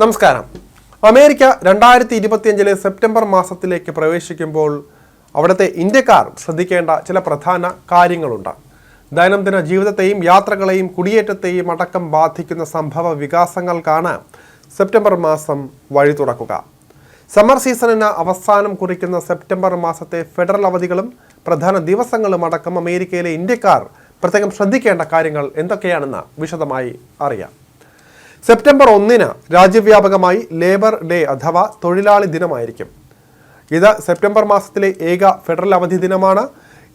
നമസ്കാരം. അമേരിക്ക രണ്ടായിരത്തി ഇരുപത്തിയഞ്ചിലെ സെപ്റ്റംബർ മാസത്തിലേക്ക് പ്രവേശിക്കുമ്പോൾ അവിടുത്തെ ഇന്ത്യക്കാർ ശ്രദ്ധിക്കേണ്ട ചില പ്രധാന കാര്യങ്ങളുണ്ട്. ദൈനംദിന ജീവിതത്തെയും യാത്രകളെയും കുടിയേറ്റത്തെയും അടക്കം ബാധിക്കുന്ന സംഭവ വികാസങ്ങൾക്കാണ് സെപ്റ്റംബർ മാസം വഴി തുറക്കുക. സമ്മർ സീസണിന് അവസാനം കുറിക്കുന്ന സെപ്റ്റംബർ മാസത്തെ ഫെഡറൽ അവധികളും പ്രധാന ദിവസങ്ങളും അടക്കം അമേരിക്കയിലെ ഇന്ത്യക്കാർ പ്രത്യേകം ശ്രദ്ധിക്കേണ്ട കാര്യങ്ങൾ എന്തൊക്കെയാണെന്ന് വിശദമായി അറിയാം. സെപ്റ്റംബർ ഒന്നിന് രാജ്യവ്യാപകമായി ലേബർ ഡേ അഥവാ തൊഴിലാളി ദിനമായിരിക്കും. ഇത് സെപ്റ്റംബർ മാസത്തിലെ ഏക ഫെഡറൽ അവധി ദിനമാണ്.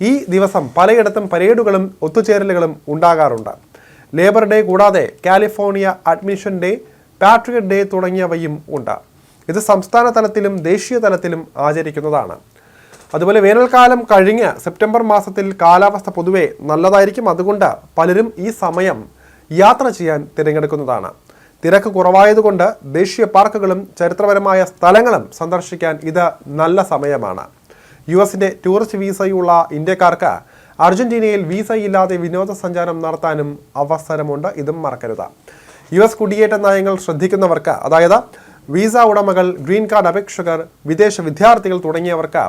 ഈ ദിവസം പലയിടത്തും പരേഡുകളും ഒത്തുചേരലുകളും ഉണ്ടാകാറുണ്ട്. ലേബർ ഡേ കൂടാതെ California Admission Day Patriot Day തുടങ്ങിയവയും ഉണ്ട്. ഇത് സംസ്ഥാന തലത്തിലും ദേശീയ തലത്തിലും ആചരിക്കുന്നതാണ്. അതുപോലെ വേനൽക്കാലം കഴിഞ്ഞ് സെപ്റ്റംബർ മാസത്തിൽ കാലാവസ്ഥ പൊതുവെ നല്ലതായിരിക്കും. അതുകൊണ്ട് പലരും ഈ സമയം യാത്ര ചെയ്യാൻ തിരഞ്ഞെടുക്കുന്നതാണ്. തിരക്ക് കുറവായതുകൊണ്ട് ദേശീയ പാർക്കുകളും ചരിത്രപരമായ സ്ഥലങ്ങളും സന്ദർശിക്കാൻ ഇത് നല്ല സമയമാണ്. യു എസിന്റെ ടൂറിസ്റ്റ് വീസയുള്ള ഇന്ത്യക്കാർക്ക് അർജന്റീനയിൽ വിസയില്ലാതെ വിനോദസഞ്ചാരം നടത്താനും അവസരമുണ്ട്. ഇതും മറക്കരുത്. യു എസ് കുടിയേറ്റ നയങ്ങൾ ശ്രദ്ധിക്കുന്നവർക്ക് അതായത് വിസ ഉടമകൾ ഗ്രീൻ കാർഡ് അപേക്ഷകർ വിദേശ വിദ്യാർത്ഥികൾ തുടങ്ങിയവർക്ക്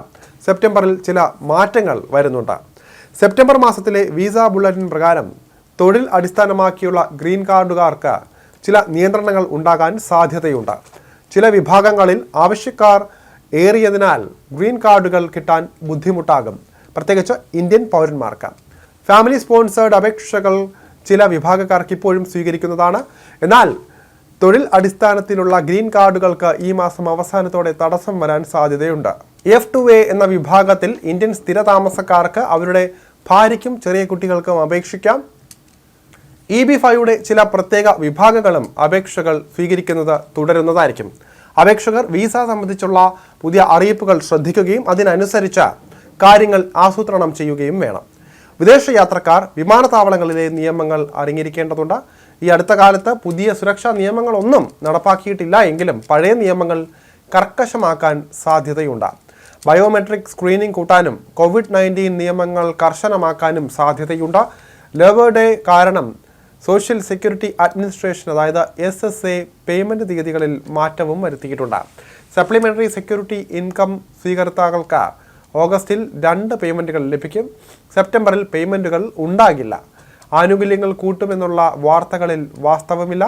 സെപ്റ്റംബറിൽ ചില മാറ്റങ്ങൾ വരുന്നുണ്ട്. സെപ്റ്റംബർ മാസത്തിലെ വിസ ബുള്ളറ്റിൻ പ്രകാരം തൊഴിൽ അടിസ്ഥാനമാക്കിയുള്ള ഗ്രീൻ കാർഡുകാർക്ക് ചില നിയന്ത്രണങ്ങൾ ഉണ്ടാകാൻ സാധ്യതയുണ്ട്. ചില വിഭാഗങ്ങളിൽ ആവശ്യക്കാർ ഏറിയതിനാൽ ഗ്രീൻ കാർഡുകൾ കിട്ടാൻ ബുദ്ധിമുട്ടാകും. പ്രത്യേകിച്ച് ഇന്ത്യൻ പൗരന്മാർക്ക്. ഫാമിലി സ്പോൺസേഡ് അപേക്ഷകൾ ചില വിഭാഗക്കാർക്ക് ഇപ്പോഴും സ്വീകരിക്കുന്നതാണ്. എന്നാൽ തൊഴിൽ അടിസ്ഥാനത്തിലുള്ള ഗ്രീൻ കാർഡുകൾക്ക് ഈ മാസം അവസാനത്തോടെ തടസ്സം വരാൻ സാധ്യതയുണ്ട്. എഫ് ടു എ എന്ന വിഭാഗത്തിൽ ഇന്ത്യൻ സ്ഥിര താമസക്കാർക്ക് അവരുടെ ഭാര്യയ്ക്കും ചെറിയ കുട്ടികൾക്കും അപേക്ഷിക്കാം. ഇ ബി ഫൈയുടെ ചില പ്രത്യേക വിഭാഗങ്ങളും അപേക്ഷകൾ സ്വീകരിക്കുന്നത് തുടരുന്നതായിരിക്കും. അപേക്ഷകർ വിസ സംബന്ധിച്ചുള്ള പുതിയ അറിയിപ്പുകൾ ശ്രദ്ധിക്കുകയും അതിനനുസരിച്ച് കാര്യങ്ങൾ ആസൂത്രണം ചെയ്യുകയും വേണം. വിദേശ യാത്രക്കാർ വിമാനത്താവളങ്ങളിലെ നിയമങ്ങൾ അറിഞ്ഞിരിക്കേണ്ടതുണ്ട്. ഈ അടുത്ത കാലത്ത് പുതിയ സുരക്ഷാ നിയമങ്ങളൊന്നും നടപ്പാക്കിയിട്ടില്ല എങ്കിലും പഴയ നിയമങ്ങൾ കർക്കശമാക്കാൻ സാധ്യതയുണ്ട്. ബയോമെട്രിക് സ്ക്രീനിംഗ് കൂട്ടാനും കോവിഡ് നയന്റീൻ നിയമങ്ങൾ കർശനമാക്കാനും സാധ്യതയുണ്ട്. ലേബർ ഡേ കാരണം സോഷ്യൽ സെക്യൂരിറ്റി അഡ്മിനിസ്ട്രേഷൻ അതായത് എസ് എസ് എ പേയ്മെന്റ് തീയതികളിൽ മാറ്റവും വരുത്തിയിട്ടുണ്ട്. സപ്ലിമെന്ററി സെക്യൂരിറ്റി ഇൻകം സ്വീകർത്താക്കൾക്ക് ഓഗസ്റ്റിൽ രണ്ട് പേയ്മെന്റുകൾ ലഭിക്കും. സെപ്റ്റംബറിൽ പേയ്മെന്റുകൾ ഉണ്ടാകില്ല. ആനുകൂല്യങ്ങൾ കൂട്ടുമെന്നുള്ള വാർത്തകളിൽ വാസ്തവമില്ല.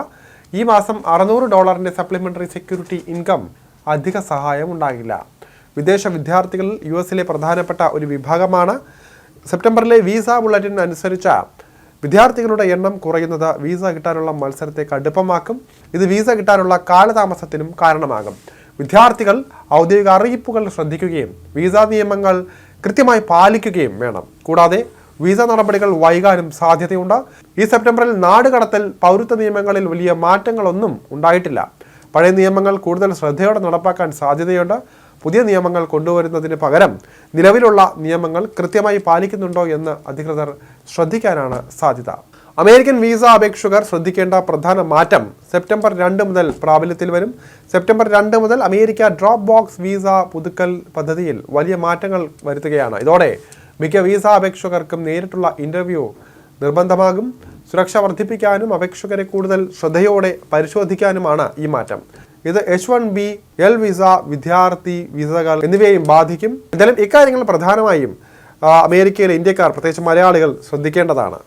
ഈ മാസം അറുന്നൂറ് ഡോളറിന്റെ സപ്ലിമെന്ററി സെക്യൂരിറ്റി ഇൻകം അധിക സഹായം ഉണ്ടാകില്ല. വിദേശ വിദ്യാർത്ഥികൾ യു എസിലെ പ്രധാനപ്പെട്ട ഒരു വിഭാഗമാണ്. സെപ്റ്റംബറിലെ വിസ ബുള്ളറ്റിൻ അനുസരിച്ച് വിദ്യാർത്ഥികളുടെ എണ്ണം കുറയുന്നത് വീസ കിട്ടാനുള്ള മത്സരത്തെ കടുപ്പമാക്കും ഇത് വീസ കിട്ടാനുള്ള കാലതാമസത്തിനും കാരണമാകും. വിദ്യാർത്ഥികൾ ഔദ്യോഗിക അറിയിപ്പുകൾ ശ്രദ്ധിക്കുകയും വീസ നിയമങ്ങൾ കൃത്യമായി പാലിക്കുകയും വേണം. കൂടാതെ വിസ നടപടികൾ വൈകാനും സാധ്യതയുണ്ട്. ഈ സെപ്റ്റംബറിൽ നാട് കടത്തൽ പൗരത്വ നിയമങ്ങളിൽ വലിയ മാറ്റങ്ങളൊന്നും ഉണ്ടായിട്ടില്ല. പഴയ നിയമങ്ങൾ കൂടുതൽ ശ്രദ്ധയോടെ നടപ്പാക്കാൻ സാധ്യതയുണ്ട്. പുതിയ നിയമങ്ങൾ കൊണ്ടുവരുന്നതിന് പകരം നിലവിലുള്ള നിയമങ്ങൾ കൃത്യമായി പാലിക്കുന്നുണ്ടോ എന്ന് അധികൃതർ ശ്രദ്ധിക്കാനാണ് സാധ്യത. അമേരിക്കൻ വിസ അപേക്ഷകർ ശ്രദ്ധിക്കേണ്ട പ്രധാന മാറ്റം സെപ്റ്റംബർ രണ്ട് മുതൽ പ്രാബല്യത്തിൽ വരും. സെപ്റ്റംബർ രണ്ട് മുതൽ അമേരിക്ക ഡ്രോപ്പ് ബോക്സ് വിസ പുതുക്കൽ പദ്ധതിയിൽ വലിയ മാറ്റങ്ങൾ വരുത്തുകയാണ്. ഇതോടെ മിക്ക വിസ അപേക്ഷകർക്കും നേരിട്ടുള്ള ഇന്റർവ്യൂ നിർബന്ധമാകും. സുരക്ഷ വർദ്ധിപ്പിക്കാനും അപേക്ഷകരെ കൂടുതൽ ശ്രദ്ധയോടെ പരിശോധിക്കാനുമാണ് ഈ മാറ്റം. ഇത് H one B L visa വിദ്യാർത്ഥി വിസകൾ എന്നിവയെയും ബാധിക്കും. എന്തായാലും ഇക്കാര്യങ്ങൾ പ്രധാനമായും അമേരിക്കയിലെ ഇന്ത്യക്കാർ പ്രത്യേകിച്ച് മലയാളികൾ ശ്രദ്ധിക്കേണ്ടതാണ്.